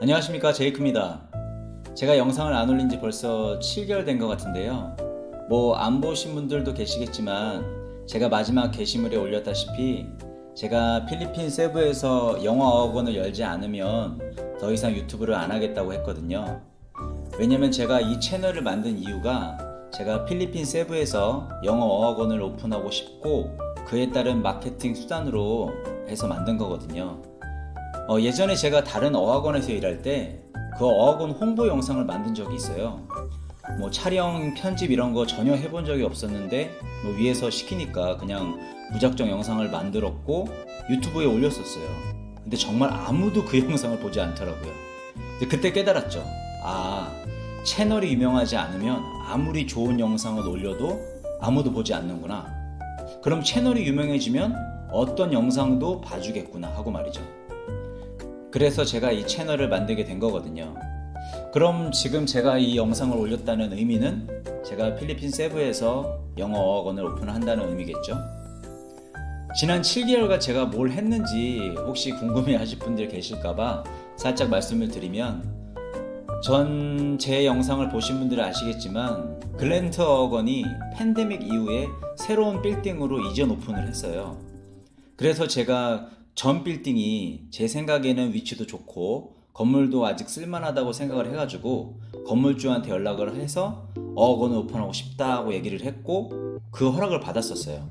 안녕하십니까 제이크입니다. 제가 영상을 안 올린 지 벌써 7개월 된 것 같은데요. 뭐 안 보신 분들도 계시겠지만 제가 마지막 게시물에 올렸다시피 제가 필리핀 세부에서 영어 어학원을 열지 않으면 더 이상 유튜브를 안 하겠다고 했거든요. 왜냐면 제가 이 채널을 만든 이유가 제가 필리핀 세부에서 영어 어학원을 오픈하고 싶고 그에 따른 마케팅 수단으로 해서 만든 거거든요. 어, 예전에 제가 다른 어학원에서 일할 때 그 어학원 홍보 영상을 만든 적이 있어요. 뭐 촬영, 편집 이런 거 전혀 해본 적이 없었는데 뭐 위에서 시키니까 그냥 무작정 영상을 만들었고 유튜브에 올렸었어요. 근데 정말 아무도 그 영상을 보지 않더라고요. 그때 깨달았죠. 아, 채널이 유명하지 않으면 아무리 좋은 영상을 올려도 아무도 보지 않는구나. 그럼 채널이 유명해지면 어떤 영상도 봐주겠구나 하고 말이죠. 그래서 제가 이 채널을 만들게 된 거거든요. 그럼 지금 제가 이 영상을 올렸다는 의미는 제가 필리핀 세부에서 영어 어학원을 오픈한다는 의미겠죠. 지난 7개월간 제가 뭘 했는지 혹시 궁금해 하실 분들 계실까봐 살짝 말씀을 드리면 전 제 영상을 보신 분들은 아시겠지만 글랜트 어학원이 팬데믹 이후에 새로운 빌딩으로 이전 오픈을 했어요. 그래서 제가 전 빌딩이 제 생각에는 위치도 좋고 건물도 아직 쓸만하다고 생각을 해가지고 건물주한테 연락을 해서 어학원을 오픈하고 싶다고 얘기를 했고 그 허락을 받았었어요.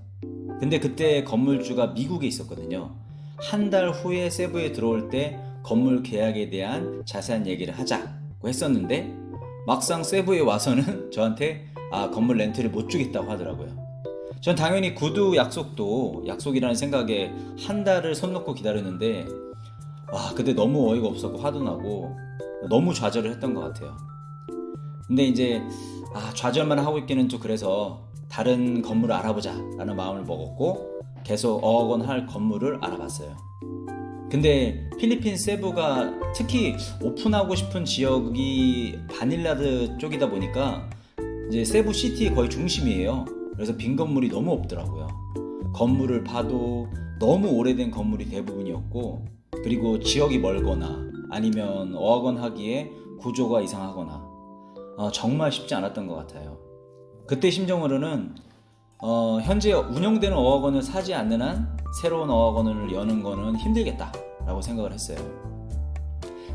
근데 그때 건물주가 미국에 있었거든요. 한 달 후에 세부에 들어올 때 건물 계약에 대한 자세한 얘기를 하자고 했었는데 막상 세부에 와서는 저한테 아 건물 렌트를 못 주겠다고 하더라고요. 전 당연히 구두 약속도 약속이라는 생각에 한 달을 손 놓고 기다렸는데 와 그때 너무 어이가 없었고 화도 나고 너무 좌절을 했던 것 같아요. 근데 이제 아 좌절만 하고 있기는 좀 그래서 다른 건물을 알아보자라는 마음을 먹었고 계속 어학원 할 건물을 알아봤어요. 근데 필리핀 세부가 특히 오픈하고 싶은 지역이 바닐라드 쪽이다 보니까 이제 세부 시티의 거의 중심이에요. 그래서 빈 건물이 너무 없더라고요. 건물을 봐도 너무 오래된 건물이 대부분이었고 그리고 지역이 멀거나 아니면 어학원 하기에 구조가 이상하거나 어, 정말 쉽지 않았던 것 같아요. 그때 심정으로는 어, 현재 운영되는 어학원을 사지 않는 한 새로운 어학원을 여는 거는 힘들겠다라고 생각을 했어요.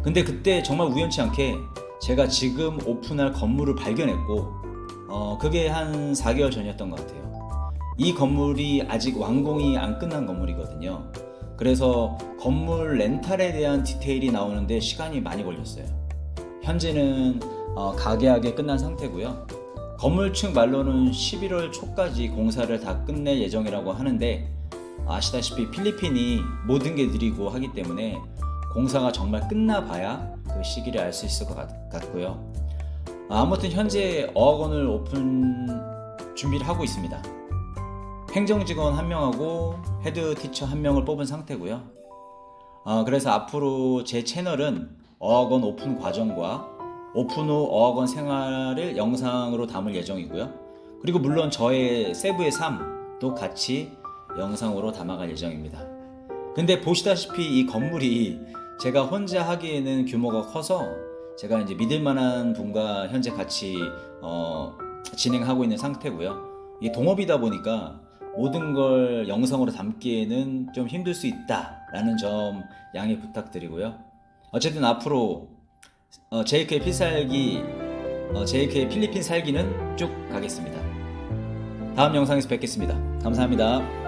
근데 그때 정말 우연치 않게 제가 지금 오픈할 건물을 발견했고 어, 그게 한 4개월 전이었던 것 같아요. 이 건물이 아직 완공이 안 끝난 건물이거든요. 그래서 건물 렌탈에 대한 디테일이 나오는데 시간이 많이 걸렸어요. 현재는 어, 가계하게 끝난 상태고요. 건물측 말로는 11월 초까지 공사를 다 끝낼 예정이라고 하는데 아시다시피 필리핀이 모든 게 느리고 하기 때문에 공사가 정말 끝나봐야 그 시기를 알 수 있을 것 같, 같고요. 아무튼 현재 어학 원을 오픈 준비를 하고 있습니다. 행정 직원 한 명하고 헤드 티처 한 명을 뽑은 상태고요. 어, 그래서 앞으로 제 채널은 어학원 오픈 과정과 오픈 후 어학원 생활을 영상으로 담을 예정이고요. 그리고 물론 저의 세부의 삶도 같이 영상으로 담아갈 예정입니다. 근데 보시다시피 이 건물이 제가 혼자 하기에는 규모가 커서 제가 이제 믿을 만한 분과 현재 같이 어, 진행하고 있는 상태고요. 이게 동업이다 보니까 모든 걸 영상으로 담기에는 좀 힘들 수 있다라는 점 양해 부탁드리고요. 어쨌든 앞으로 어, JK의 필살기, 어, JK의 필리핀 살기는 쭉 가겠습니다. 다음 영상에서 뵙겠습니다. 감사합니다.